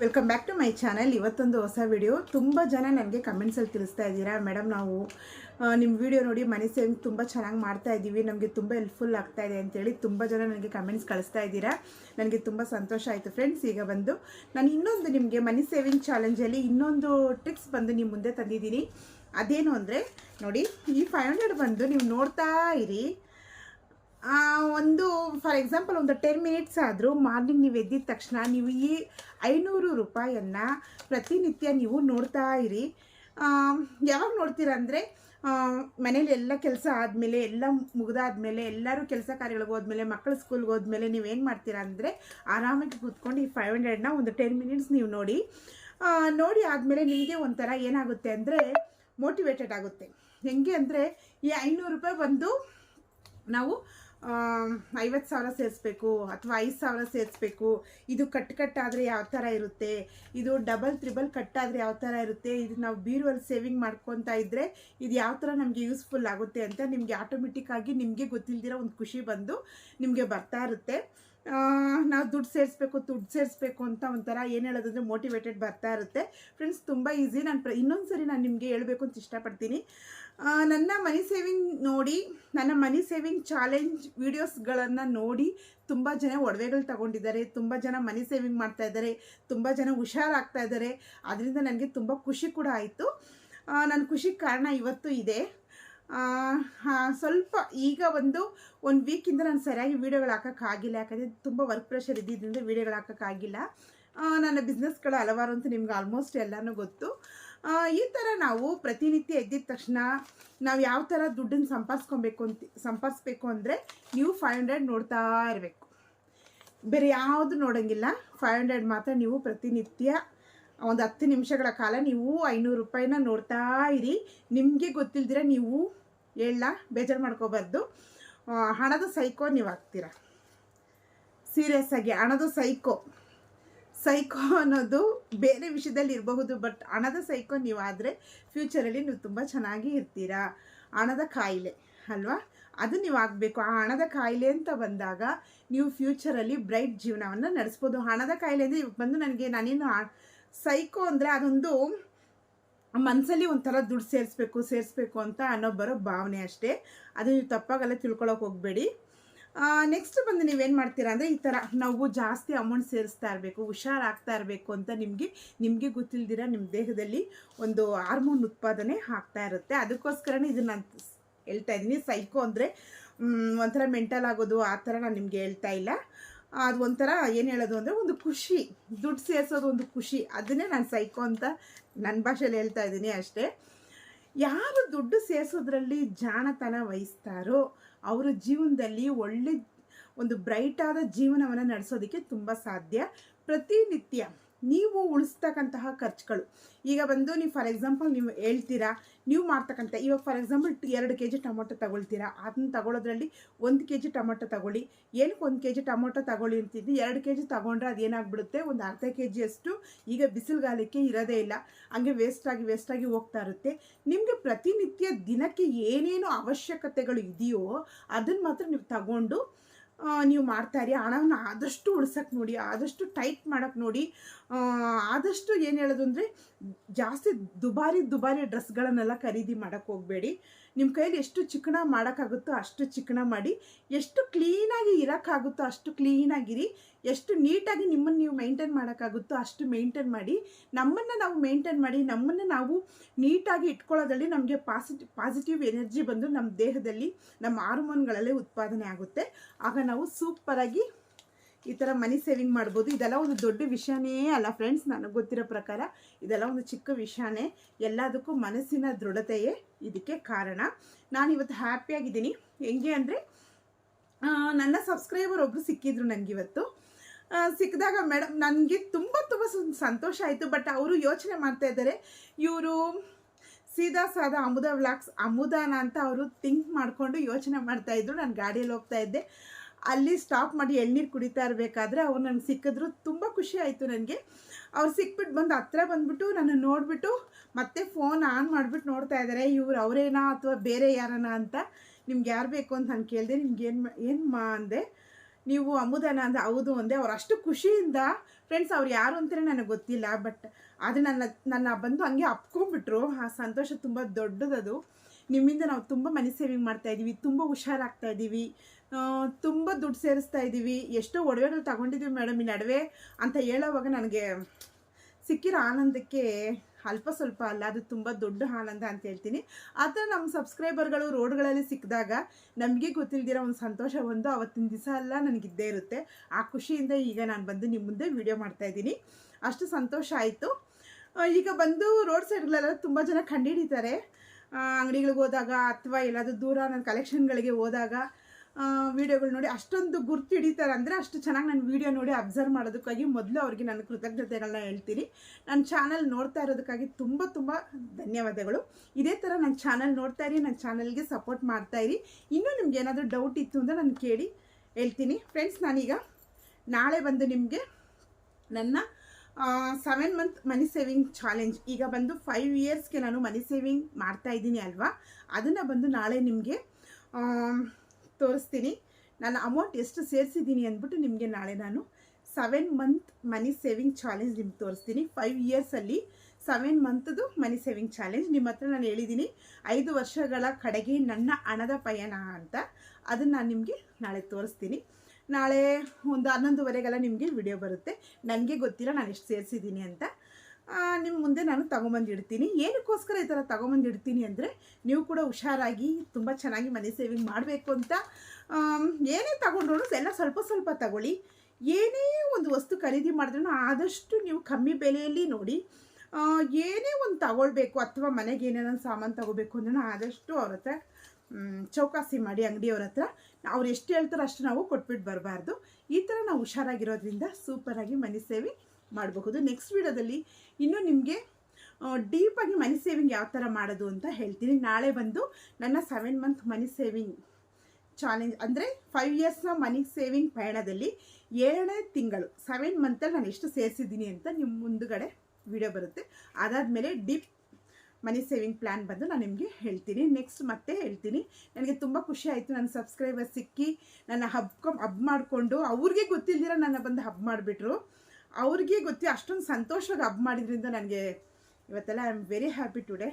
Welcome back to my channel ಇವತ್ತೊಂದು ಹೊಸ video ತುಂಬ ಜನ ನನಗೆ ಕಮೆಂಟ್ಸಲ್ಲಿ ತಿಳಿಸ್ತಾ ಇದ್ದೀರಾ. ಮೇಡಮ್ ನಾವು ನಿಮ್ಮ ವಿಡಿಯೋ ನೋಡಿ ಮನಿ ಸೇವಿಂಗ್ ತುಂಬ ಚೆನ್ನಾಗಿ ಮಾಡ್ತಾ ಇದ್ದೀವಿ. ನಮಗೆ ತುಂಬ ಹೆಲ್ಪ್ಫುಲ್ ಆಗ್ತಾ ಇದೆ ಅಂತೇಳಿ ತುಂಬ ಜನ ನನಗೆ ಕಮೆಂಟ್ಸ್ ಕಳಿಸ್ತಾ ಇದ್ದೀರಾ. ನನಗೆ ತುಂಬ ಸಂತೋಷ ಆಯಿತು ಫ್ರೆಂಡ್ಸ್ ಈಗ ಬಂದು ನಾನು ಇನ್ನೊಂದು ನಿಮಗೆ ಮನಿ ಸೇವಿಂಗ್ ಚಾಲೆಂಜಲ್ಲಿ ಇನ್ನೊಂದು ಟ್ರಿಕ್ಸ್ ಬಂದು ನಿಮ್ಮ ಮುಂದೆ ತಂದಿದ್ದೀನಿ. ಅದೇನು ಅಂದರೆ ನೋಡಿ, ಈ ಫೈವ್ ಹಂಡ್ರೆಡ್ ಬಂದು ನೀವು ನೋಡ್ತಾ ಇರಿ. ಒಂದು ಫಾರ್ ಎಕ್ಸಾಂಪಲ್ ಒಂದು ಟೆನ್ ಮಿನಿಟ್ಸ್ ಆದರೂ ಮಾರ್ನಿಂಗ್ ನೀವು ಎದ್ದಿದ ತಕ್ಷಣ ನೀವು ಈ ಐನೂರು ರೂಪಾಯಿಯನ್ನು ಪ್ರತಿನಿತ್ಯ ನೀವು ನೋಡ್ತಾ ಇರಿ. ಯಾವಾಗ ನೋಡ್ತೀರಾ ಅಂದರೆ ಮನೇಲಿ ಎಲ್ಲ ಕೆಲಸ ಆದಮೇಲೆ, ಎಲ್ಲ ಮುಗಿದಾದ್ಮೇಲೆ, ಎಲ್ಲರೂ ಕೆಲಸ ಕಾರ್ಯಗಳಿಗೆ ಹೋದ್ಮೇಲೆ ಮಕ್ಕಳು ಸ್ಕೂಲ್ಗೆ ಹೋದ್ಮೇಲೆ ಏನು ಮಾಡ್ತೀರಾ ಅಂದರೆ ಆರಾಮಾಗಿ ಕೂತ್ಕೊಂಡು ಈ ಫೈವ್ ಹಂಡ್ರೆಡ್ನ ಒಂದು ಟೆನ್ ಮಿನಿಟ್ಸ್ ನೀವು ನೋಡಿ. ನೋಡಿ ಆದಮೇಲೆ ನಿಮಗೆ ಒಂಥರ ಏನಾಗುತ್ತೆ ಅಂದರೆ ಮೋಟಿವೇಟೆಡ್ ಆಗುತ್ತೆ. ಹೆಂಗೆ ಅಂದರೆ ಈ ಐನೂರು ರೂಪಾಯಿ ಬಂದು ನಾವು ಐವತ್ತು ಸಾವಿರ ಸೇರಿಸ್ಬೇಕು ಅಥವಾ ಐದು ಸಾವಿರ ಸೇರಿಸ್ಬೇಕು. ಇದು ಕಟ್ ಕಟ್ಟಾದರೆ ಯಾವ ಥರ ಇರುತ್ತೆ? ಇದು ಡಬಲ್, ತ್ರಿಬಲ್ ಕಟ್ಟಾದರೆ ಯಾವ ಥರ ಇರುತ್ತೆ? ಇದು ನಾವು ಬೀರುವಲ್ಲಿ ಸೇವಿಂಗ್ ಮಾಡ್ಕೊತಾ ಇದ್ದರೆ ಇದು ಯಾವ ಥರ ನಮಗೆ ಯೂಸ್ಫುಲ್ ಆಗುತ್ತೆ ಅಂತ ನಿಮಗೆ ಆಟೋಮೆಟಿಕ್ಕಾಗಿ ನಿಮಗೆ ಗೊತ್ತಿಲ್ಲದಿರೋ ಒಂದು ಖುಷಿ ಬಂದು ನಿಮಗೆ ಬರ್ತಾ ಇರುತ್ತೆ. ನಾವು ದುಡ್ಡು ಸೇರಿಸ್ಬೇಕು ದುಡ್ಡು ಸೇರಿಸ್ಬೇಕು ಅಂತ ಒಂಥರ ಏನು ಹೇಳೋದಂದ್ರೆ ಮೋಟಿವೇಟೆಡ್ ಬರ್ತಾ ಇರುತ್ತೆ. ಫ್ರೆಂಡ್ಸ್ ತುಂಬ ಈಸಿ ನಾನು ಪ್ರ ಇನ್ನೊಂದು ಸರಿ ನಾನು ನಿಮಗೆ ಹೇಳಬೇಕು ಅಂತ ಇಷ್ಟಪಡ್ತೀನಿ. ನನ್ನ ಮನಿ ಸೇವಿಂಗ್ ನೋಡಿ, ನನ್ನ ಮನಿ ಸೇವಿಂಗ್ ಚಾಲೆಂಜ್ ವೀಡಿಯೋಸ್ಗಳನ್ನು ನೋಡಿ ತುಂಬ ಜನ ಒಡವೆಗಳು ತಗೊಂಡಿದ್ದಾರೆ, ತುಂಬ ಜನ ಮನಿ ಸೇವಿಂಗ್ ಮಾಡ್ತಾ ಇದ್ದಾರೆ, ತುಂಬ ಜನ ಹುಷಾರಾಗ್ತಾ ಇದ್ದಾರೆ. ಅದರಿಂದ ನನಗೆ ತುಂಬ ಖುಷಿ ಕೂಡ ಆಯಿತು. ನನ್ನ ಖುಷಿಗೆ ಕಾರಣ ಇವತ್ತು ಇದೆ. ಸ್ವಲ್ಪ ಈಗ ಒಂದು ಒಂದು ವೀಕಿಂದ ನಾನು ಸರಿಯಾಗಿ ವೀಡಿಯೋಗಳು ಹಾಕೋಕ್ಕಾಗಿಲ್ಲ ಯಾಕಂದರೆ ತುಂಬ ವರ್ಕ್ ಪ್ರೆಷರ್ ಇದ್ದಿದ್ದರಿಂದ ವೀಡಿಯೋಗಳು ಹಾಕೋಕ್ಕಾಗಿಲ್ಲ ನನ್ನ ಬಿಸ್ನೆಸ್ಗಳು ಹಲವಾರು ಅಂತ ನಿಮ್ಗೆ ಆಲ್ಮೋಸ್ಟ್ ಎಲ್ಲನೂ ಗೊತ್ತು. ಈ ಥರ ನಾವು ಪ್ರತಿನಿತ್ಯ ಎದ್ದಿದ ತಕ್ಷಣ ನಾವು ಯಾವ ಥರ ದುಡ್ಡನ್ನು ಸಂಪಾದಿಸ್ಕೊಬೇಕು ಅಂತ, ಸಂಪಾದಿಸ್ಬೇಕು ಅಂದರೆ ನೀವು ಫೈವ್ ಹಂಡ್ರೆಡ್ ನೋಡ್ತಾ ಇರಬೇಕು. ಬೇರೆ ಯಾವುದು ನೋಡೋಂಗಿಲ್ಲ. ಫೈವ್ ಹಂಡ್ರೆಡ್ ಮಾತ್ರ ನೀವು ಪ್ರತಿನಿತ್ಯ ಒಂದು ಹತ್ತು ನಿಮಿಷಗಳ ಕಾಲ ನೀವು ಐನೂರು ರೂಪಾಯಿನ ನೋಡ್ತಾ ಇರಿ. ನಿಮಗೆ ಗೊತ್ತಿಲ್ದಿರ ನೀವು ಹೇಳ, ಬೇಜಾರು ಮಾಡ್ಕೋಬಾರ್ದು. ಹಣದ ಸೈಕೋ ನೀವು ಆಗ್ತೀರ ಸೀರಿಯಸ್ ಆಗಿ ಹಣದ ಸೈಕೋ. ಸೈಕೋ ಅನ್ನೋದು ಬೇರೆ ವಿಷಯದಲ್ಲಿ ಇರಬಹುದು, ಬಟ್ ಹಣದ ಸೈಕೋ ನೀವು ಆದರೆ ಫ್ಯೂಚರಲ್ಲಿ ನೀವು ತುಂಬ ಚೆನ್ನಾಗಿ ಇರ್ತೀರಾ. ಹಣದ ಕಾಯಿಲೆ, ಅಲ್ವಾ? ಅದು ನೀವು ಆಗಬೇಕು ಆ ಹಣದ ಕಾಯಿಲೆ ಅಂತ ಬಂದಾಗ ನೀವು ಫ್ಯೂಚರಲ್ಲಿ ಬ್ರೈಟ್ ಜೀವನವನ್ನು ನಡೆಸ್ಬೋದು. ಹಣದ ಕಾಯಿಲೆ ಅಂದರೆ ಇವಾಗ ಬಂದು ನನಗೆ ನಾನೇನು ಸೈಕೋ ಅಂದರೆ ಅದೊಂದು ಮನಸ್ಸಲ್ಲಿ ಒಂಥರ ದುಡ್ಡು ಸೇರಿಸ್ಬೇಕು ಸೇರಿಸ್ಬೇಕು ಅಂತ ಅನ್ನೋ ಬರೋ ಭಾವನೆ ಅಷ್ಟೇ. ಅದು ನೀವು ತಪ್ಪಾಗಲ್ಲ ತಿಳ್ಕೊಳಕ್ಕೆ ಹೋಗಬೇಡಿ. ನೆಕ್ಸ್ಟ್ ಬಂದು ನೀವೇನು ಮಾಡ್ತೀರಾ ಅಂದರೆ ಈ ಥರ ನಾವು ಜಾಸ್ತಿ ಅಮೌಂಟ್ ಸೇರಿಸ್ತಾ ಇರಬೇಕು, ಹುಷಾರಾಗ್ತಾ ಇರಬೇಕು ಅಂತ ನಿಮಗೆ ನಿಮಗೆ ಗೊತ್ತಿಲ್ದಿರ ನಿಮ್ಮ ದೇಹದಲ್ಲಿ ಒಂದು ಹಾರ್ಮೋನ್ ಉತ್ಪಾದನೆ ಆಗ್ತಾ ಇರುತ್ತೆ. ಅದಕ್ಕೋಸ್ಕರನೇ ಇದನ್ನು ನಾನು ಹೇಳ್ತಾ ಇದ್ದೀನಿ. ಸೈಕೋ ಅಂದರೆ ಒಂಥರ ಮೆಂಟಲ್ ಆಗೋದು, ಆ ಥರ ನಾನು ನಿಮಗೆ ಹೇಳ್ತಾ ಇಲ್ಲ. ಅದು ಒಂಥರ ಏನು ಹೇಳೋದು ಅಂದರೆ ಒಂದು ಖುಷಿ. ದುಡ್ಡು ಸೇರಿಸೋದು ಒಂದು ಖುಷಿ. ಅದನ್ನೇ ನಾನು ಸೈಕೋ ಅಂತ ನನ್ನ ಭಾಷೆಯಲ್ಲಿ ಹೇಳ್ತಾ ಇದ್ದೀನಿ ಅಷ್ಟೇ. ಯಾರು ದುಡ್ಡು ಸೇರಿಸೋದ್ರಲ್ಲಿ ಜಾಣತನ ವಹಿಸ್ತಾರೋ ಅವರ ಜೀವನದಲ್ಲಿ ಒಳ್ಳೆ ಒಂದು ಬ್ರೈಟಾದ ಜೀವನವನ್ನು ನಡೆಸೋದಕ್ಕೆ ತುಂಬ ಸಾಧ್ಯ. ಪ್ರತಿನಿತ್ಯ ನೀವು ಉಳಿಸ್ತಕ್ಕಂತಹ ಖರ್ಚುಗಳು. ಈಗ ಬಂದು ನೀವು ಫಾರ್ ಎಕ್ಸಾಂಪಲ್ ನೀವು ಹೇಳ್ತೀರಾ, ನೀವು ಮಾಡ್ತಕ್ಕಂಥ, ಇವಾಗ ಫಾರ್ ಎಕ್ಸಾಂಪಲ್ ಎರಡು ಕೆ ಜಿ ಟೊಮೊಟೊ ತಗೊಳ್ತೀರಾ, ಅದನ್ನ ತಗೊಳ್ಳೋದ್ರಲ್ಲಿ ಒಂದು ಕೆ ಜಿ ಟೊಮೊಟೊ ತಗೊಳ್ಳಿ. ಏನಕ್ಕೆ ಒಂದು ಕೆ ಜಿ ಟೊಮೊಟೊ ತಗೊಳ್ಳಿ ಅಂತಿದ್ದು ಎರಡು ಕೆ ಜಿ ಅದು ಅದೇನಾಗ್ಬಿಡುತ್ತೆ ಒಂದು ಅರ್ಧ ಕೆ ಜಿಯಷ್ಟು ಈಗ ಬಿಸಿಲುಗಾಲಕ್ಕೆ ಇರೋದೇ ಇಲ್ಲ, ಹಂಗೆ ವೇಸ್ಟಾಗಿ ವೇಸ್ಟಾಗಿ ಹೋಗ್ತಾ ಇರುತ್ತೆ. ನಿಮಗೆ ಪ್ರತಿನಿತ್ಯ ದಿನಕ್ಕೆ ಏನೇನು ಅವಶ್ಯಕತೆಗಳು ಇದೆಯೋ ಅದನ್ನು ಮಾತ್ರ ನೀವು ತಗೊಂಡು ನೀವು ಮಾಡ್ತಾ ಇರಿ. ಹಣವನ್ನು ಆದಷ್ಟು ಉಳ್ಸಕ್ಕೆ ನೋಡಿ, ಆದಷ್ಟು ಟೈಟ್ ಮಾಡೋಕ್ಕೆ ನೋಡಿ. ಆದಷ್ಟು ಏನು ಹೇಳೋದು ಅಂದರೆ ಜಾಸ್ತಿ ದುಬಾರಿ ದುಬಾರಿ ಡ್ರೆಸ್ಗಳನ್ನೆಲ್ಲ ಖರೀದಿ ಮಾಡೋಕ್ಕೆ ಹೋಗಬೇಡಿ. ನಿಮ್ಮ ಕೈಯಲ್ಲಿ ಎಷ್ಟು ಚಿಕ್ಕಣ ಮಾಡೋಕ್ಕಾಗುತ್ತೋ ಅಷ್ಟು ಚಿಕ್ಕಣ ಮಾಡಿ, ಎಷ್ಟು ಕ್ಲೀನಾಗಿ ಇರೋಕ್ಕಾಗುತ್ತೋ ಅಷ್ಟು ಕ್ಲೀನಾಗಿರಿ, ಎಷ್ಟು ನೀಟಾಗಿ ನಿಮ್ಮನ್ನು ನೀವು ಮೈಂಟೈನ್ ಮಾಡೋಕ್ಕಾಗುತ್ತೋ ಅಷ್ಟು ಮೇಂಟೈನ್ ಮಾಡಿ, ನಮ್ಮನ್ನು ನಾವು ಮೇಂಟೈನ್ ಮಾಡಿ, ನಮ್ಮನ್ನು ನಾವು ನೀಟಾಗಿ ಇಟ್ಕೊಳ್ಳೋದ್ರಲ್ಲಿ ನಮಗೆ ಪಾಸಿಟಿವ್ ಪಾಸಿಟಿವ್ ಎನರ್ಜಿ ಬಂದು ನಮ್ಮ ದೇಹದಲ್ಲಿ, ನಮ್ಮ ಹಾರ್ಮೋನ್ಗಳಲ್ಲೇ ಉತ್ಪಾದನೆ ಆಗುತ್ತೆ. ಆಗ ನಾವು ಸೂಪರಾಗಿ ಈ ಥರ ಮನಿ ಸೇವಿಂಗ್ ಮಾಡ್ಬೋದು. ಇದೆಲ್ಲ ಒಂದು ದೊಡ್ಡ ವಿಷಯನೇ ಅಲ್ಲ ಫ್ರೆಂಡ್ಸ್ ನನಗೆ ಗೊತ್ತಿರೋ ಪ್ರಕಾರ ಇದೆಲ್ಲ ಒಂದು ಚಿಕ್ಕ ವಿಷಯನೇ. ಎಲ್ಲದಕ್ಕೂ ಮನಸ್ಸಿನ ದೃಢತೆಯೇ ಇದಕ್ಕೆ ಕಾರಣ. ನಾನು ಇವತ್ತು ಹ್ಯಾಪಿಯಾಗಿದ್ದೀನಿ ಹೆಂಗೆ ಅಂದರೆ ನನ್ನ ಸಬ್ಸ್ಕ್ರೈಬರ್ ಒಬ್ಬರು ಸಿಕ್ಕಿದ್ರು ನನಗಿವತ್ತು ಸಿಕ್ಕಿದಾಗ ಮೇಡಮ್ ನನಗೆ ತುಂಬ ತುಂಬ ಸಂತೋಷ ಆಯಿತು. ಬಟ್ ಅವರು ಯೋಚನೆ ಮಾಡ್ತಾ ಇದ್ದಾರೆ, ಇವರು ಸೀದಾ ಸಾದಾ ಅಮುದ ವ್ಲಾಗ್ಸ್ ಅಮುದಾನ ಅಂತ ಅವರು ಥಿಂಕ್ ಮಾಡಿಕೊಂಡು ಯೋಚನೆ ಮಾಡ್ತಾಯಿದ್ರು ನಾನು ಗಾಡಿಯಲ್ಲಿ ಹೋಗ್ತಾ ಇದ್ದೆ. ಅಲ್ಲಿ ಸ್ಟಾಪ್ ಮಾಡಿ ಎಳ್ನೀರು ಕುಡಿತಾ ಇರಬೇಕಾದ್ರೆ ಅವ್ರು ನನಗೆ ಸಿಕ್ಕಿದ್ರು ತುಂಬ ಖುಷಿ ಆಯಿತು ನನಗೆ. ಅವ್ರು ಸಿಕ್ಬಿಟ್ಟು ಬಂದು ಹತ್ರ ಬಂದುಬಿಟ್ಟು ನಾನು ನೋಡಿಬಿಟ್ಟು ಮತ್ತೆ ಫೋನ್ ಆನ್ ಮಾಡಿಬಿಟ್ಟು ನೋಡ್ತಾ ಇದ್ದಾರೆ ಇವ್ರು ಅವರೇನಾ ಅಥವಾ ಬೇರೆ ಯಾರನ ಅಂತ ನಿಮ್ಗೆ ಯಾರು ಬೇಕು ಅಂತ ನಾನು ಕೇಳಿದೆ, ನಿಮ್ಗೆ ಏನು ಏನು ಮಾ ಅಂದೆ, ನೀವು ಅಮುದನ ಅಂದ, ಹೌದು ಅಂದೆ. ಅವ್ರು ಅಷ್ಟು ಖುಷಿಯಿಂದ ಫ್ರೆಂಡ್ಸ್ ಅವ್ರು ಯಾರು ಅಂತಲೇ ನನಗೆ ಗೊತ್ತಿಲ್ಲ ಬಟ್ ಆದರೆ ನನ್ನ ನನ್ನ ಬಂದು ಹಂಗೆ ಅಪ್ಕೊಂಡ್ಬಿಟ್ರು. ಆ ಸಂತೋಷ ತುಂಬ ದೊಡ್ಡದದು. ನಿಮ್ಮಿಂದ ನಾವು ತುಂಬ ಮನಿ ಸೇವಿಂಗ್ ಮಾಡ್ತಾ ಇದ್ದೀವಿ ತುಂಬ ಹುಷಾರಾಗ್ತಾ ಇದ್ದೀವಿ ತುಂಬ ದುಡ್ಡು ಸೇರಿಸ್ತಾ ಇದ್ದೀವಿ ಎಷ್ಟೋ ಒಡವೆಗಳು ತಗೊಂಡಿದ್ದೀವಿ ಮೇಡಮ್ ಈ ನಡುವೆ ಅಂತ ಹೇಳೋವಾಗ ನನಗೆ ಸಿಕ್ಕಿರೋ ಆನಂದಕ್ಕೆ ಅಲ್ಪ ಸ್ವಲ್ಪ ಅಲ್ಲ, ಅದು ತುಂಬ ದೊಡ್ಡ ಆನಂದ ಅಂತ ಹೇಳ್ತೀನಿ. ಆ ಥರ ನಮ್ಮ ಸಬ್ಸ್ಕ್ರೈಬರ್ಗಳು ರೋಡ್ಗಳಲ್ಲಿ ಸಿಕ್ಕಿದಾಗ ನಮಗೆ ಗೊತ್ತಿಲ್ದಿರೋ ಒಂದು ಸಂತೋಷ, ಒಂದು ಅವತ್ತಿನ ದಿವಸ ಎಲ್ಲ ನನಗಿದ್ದೇ ಇರುತ್ತೆ. ಆ ಖುಷಿಯಿಂದ ಈಗ ನಾನು ಬಂದು ನಿಮ್ಮ ಮುಂದೆ ವಿಡಿಯೋ ಮಾಡ್ತಾ ಇದ್ದೀನಿ ಅಷ್ಟು ಸಂತೋಷ ಆಯಿತು. ಈಗ ಬಂದು ರೋಡ್ ಸೈಡ್ಗಳೆಲ್ಲ ತುಂಬ ಜನ ಕಂಡುಹಿಡಿತಾರೆ ಅಂಗಡಿಗಳಿಗೆ ಹೋದಾಗ ಅಥವಾ ಎಲ್ಲಾದರೂ ದೂರ ನನ್ನ ಕಲೆಕ್ಷನ್ಗಳಿಗೆ ಹೋದಾಗ ವೀಡಿಯೋಗಳು ನೋಡಿ ಅಷ್ಟೊಂದು ಗುರ್ತು ಹಿಡಿತಾರೆ. ಅಂದರೆ ಅಷ್ಟು ಚೆನ್ನಾಗಿ ನಾನು ವೀಡಿಯೋ ನೋಡಿ ಅಬ್ಸರ್ವ್ ಮಾಡೋದಕ್ಕಾಗಿ ಮೊದಲು ಅವ್ರಿಗೆ ನಾನು ಕೃತಜ್ಞತೆಗಳನ್ನ ಹೇಳ್ತೀನಿ. ನನ್ನ ಚಾನಲ್ ನೋಡ್ತಾ ಇರೋದಕ್ಕಾಗಿ ತುಂಬ ತುಂಬ ಧನ್ಯವಾದಗಳು. ಇದೇ ಥರ ನನ್ನ ಚಾನಲ್ ನೋಡ್ತಾ ಇರಿ ನನ್ನ ಚಾನಲ್ಗೆ ಸಪೋರ್ಟ್ ಮಾಡ್ತಾ ಇರಿ. ಇನ್ನೂ ನಿಮ್ಗೆ ಏನಾದರೂ ಡೌಟ್ ಇತ್ತು ಅಂದರೆ ನಾನು ಕೇಳಿ ಹೇಳ್ತೀನಿ. ಫ್ರೆಂಡ್ಸ್ ನಾನೀಗ ನಾಳೆ ಬಂದು ನಿಮಗೆ ನನ್ನ seven month money saving challenge ಈಗ ಬಂದು ಫೈವ್ ಇಯರ್ಸ್ಗೆ ನಾನು ಮನಿ ಸೇವಿಂಗ್ ಮಾಡ್ತಾ ಇದ್ದೀನಿ ಅಲ್ವಾ? ಅದನ್ನು ಬಂದು ನಾಳೆ ನಿಮಗೆ ತೋರಿಸ್ತೀನಿ. ನಾನು ಅಮೌಂಟ್ ಎಷ್ಟು ಸೇರಿಸಿದ್ದೀನಿ ಅಂದ್ಬಿಟ್ಟು ನಿಮಗೆ ನಾಳೆ ನಾನು seven month money saving challenge ನಿಮ್ಗೆ ತೋರಿಸ್ತೀನಿ. ಫೈವ್ ಇಯರ್ಸಲ್ಲಿ ಸೆವೆನ್ ಮಂತ್ದು ಮನಿ ಸೇವಿಂಗ್ ಚಾಲೆಂಜ್ ನಿಮ್ಮ ಹತ್ರ ನಾನು ಹೇಳಿದ್ದೀನಿ, ಐದು ವರ್ಷಗಳ ಕಡೆಗೆ ನನ್ನ ಹಣದ ಪಯಣ ಅಂತ. ಅದನ್ನು ನಾನು ನಿಮಗೆ ನಾಳೆ ತೋರಿಸ್ತೀನಿ. ನಾಳೆ ಒಂದು ಹನ್ನೊಂದುವರೆಗೆಲ್ಲ ನಿಮಗೆ ವಿಡಿಯೋ ಬರುತ್ತೆ. ನನಗೆ ಗೊತ್ತಿಲ್ಲ, ನಾನು ಎಷ್ಟು ಸೇರಿಸಿದ್ದೀನಿ ಅಂತ. ನಿಮ್ಮ ಮುಂದೆ ನಾನು ತೊಗೊಂಬಂದಿಡ್ತೀನಿ ಏನಕ್ಕೋಸ್ಕರ ಈ ಥರ ತೊಗೊಂಬಂದಿಡ್ತೀನಿ ಅಂದರೆ ನೀವು ಕೂಡ ಹುಷಾರಾಗಿ, ತುಂಬ ಚೆನ್ನಾಗಿ ಮನಿ ಸೇವಿಂಗ್ ಮಾಡಬೇಕು ಅಂತ. ಏನೇ ತಗೊಂಡ್ರು ಎಲ್ಲ ಸ್ವಲ್ಪ ಸ್ವಲ್ಪ ತಗೊಳ್ಳಿ. ಏನೇ ಒಂದು ವಸ್ತು ಖರೀದಿ ಮಾಡಿದ್ರೂ ಆದಷ್ಟು ನೀವು ಕಮ್ಮಿ ಬೆಲೆಯಲ್ಲಿ ನೋಡಿ ಏನೇ ಒಂದು ತಗೊಳ್ಬೇಕು. ಅಥವಾ ಮನೆಗೆ ಏನೇನೋ ಸಾಮಾನು ತಗೋಬೇಕು ಅಂದ್ರೂ ಆದಷ್ಟು ಅವ್ರ ಹತ್ರ ಚೌಕಾಸಿ ಮಾಡಿ ಅಂಗಡಿಯವ್ರ ಹತ್ರ. ಅವ್ರು ಎಷ್ಟು ಹೇಳ್ತಾರೋ ಅಷ್ಟು ನಾವು ಕೊಟ್ಬಿಟ್ಟು ಬರಬಾರ್ದು. ಈ ಥರ ನಾವು ಹುಷಾರಾಗಿರೋದ್ರಿಂದ ಸೂಪರಾಗಿ ಮನಿ ಸೇವಿಂಗ್ ಮಾಡಬಹುದು. ನೆಕ್ಸ್ಟ್ ವಿಡಿಯೋದಲ್ಲಿ ಇನ್ನೂ ನಿಮಗೆ ಡೀಪಾಗಿ ಮನಿ ಸೇವಿಂಗ್ ಯಾವ ಥರ ಮಾಡೋದು ಅಂತ ಹೇಳ್ತೀನಿ. ನಾಳೆ ಬಂದು ನನ್ನ seven month money saving challenge ಅಂದರೆ ಫೈವ್ ಇಯರ್ಸ್ನ ಮನಿ ಸೇವಿಂಗ್ ಪಯಣದಲ್ಲಿ ಏಳನೇ ತಿಂಗಳು ಸೆವೆನ್ ಮಂತಲ್ಲಿ ನಾನು ಎಷ್ಟು ಸೇರಿಸಿದ್ದೀನಿ ಅಂತ ನಿಮ್ಮ ಮುಂದುಗಡೆ ವಿಡಿಯೋ ಬರುತ್ತೆ. ಅದಾದಮೇಲೆ ಡೀಪ್ ಮನಿ ಸೇವಿಂಗ್ ಪ್ಲ್ಯಾನ್ ಬಂದು ನಾನು ನಿಮಗೆ ಹೇಳ್ತೀನಿ. ನೆಕ್ಸ್ಟ್ ಮತ್ತೆ ಹೇಳ್ತೀನಿ. ನನಗೆ ತುಂಬ ಖುಷಿ ಆಯಿತು ನನ್ನ ಸಬ್ಸ್ಕ್ರೈಬರ್ ಸಿಕ್ಕಿ, ನನ್ನ ಹಬ್ಕೊಂಡ್ ಹಬ್ ಮಾಡಿಕೊಂಡು, ಅವ್ರಿಗೆ ಗೊತ್ತಿಲ್ದಿರ ನನ್ನ ಬಂದು ಹಬ್ ಮಾಡಿಬಿಟ್ರು. ಅವ್ರಿಗೆ ಗೊತ್ತಿ, ಅಷ್ಟೊಂದು ಸಂತೋಷವಾಗಿ ಹಬ್ ಮಾಡಿದ್ರಿಂದ ನನಗೆ ಇವತ್ತೆಲ್ಲ I am very happy today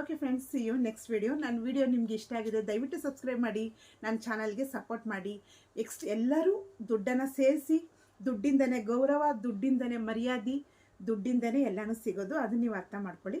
okay friends see you next video ನನ್ನ ವಿಡಿಯೋ ನಿಮ್ಗೆ ಇಷ್ಟ ಆಗಿದೆ, ದಯವಿಟ್ಟು ಸಬ್ಸ್ಕ್ರೈಬ್ ಮಾಡಿ, ನನ್ನ ಚಾನಲ್ಗೆ ಸಪೋರ್ಟ್ ಮಾಡಿ. ನೆಕ್ಸ್ಟ್ ಎಲ್ಲರೂ ದುಡ್ಡನ್ನು ಸೇರಿಸಿ, ದುಡ್ಡಿಂದನೇ ಗೌರವ, ದುಡ್ಡಿಂದನೇ ಮರ್ಯಾದೆ, ದುಡ್ಡಿಂದನೇ ಎಲ್ಲನೂ ಸಿಗೋದು, ಅದನ್ನ ನೀವು ಅರ್ಥ ಮಾಡ್ಕೊಳ್ಳಿ.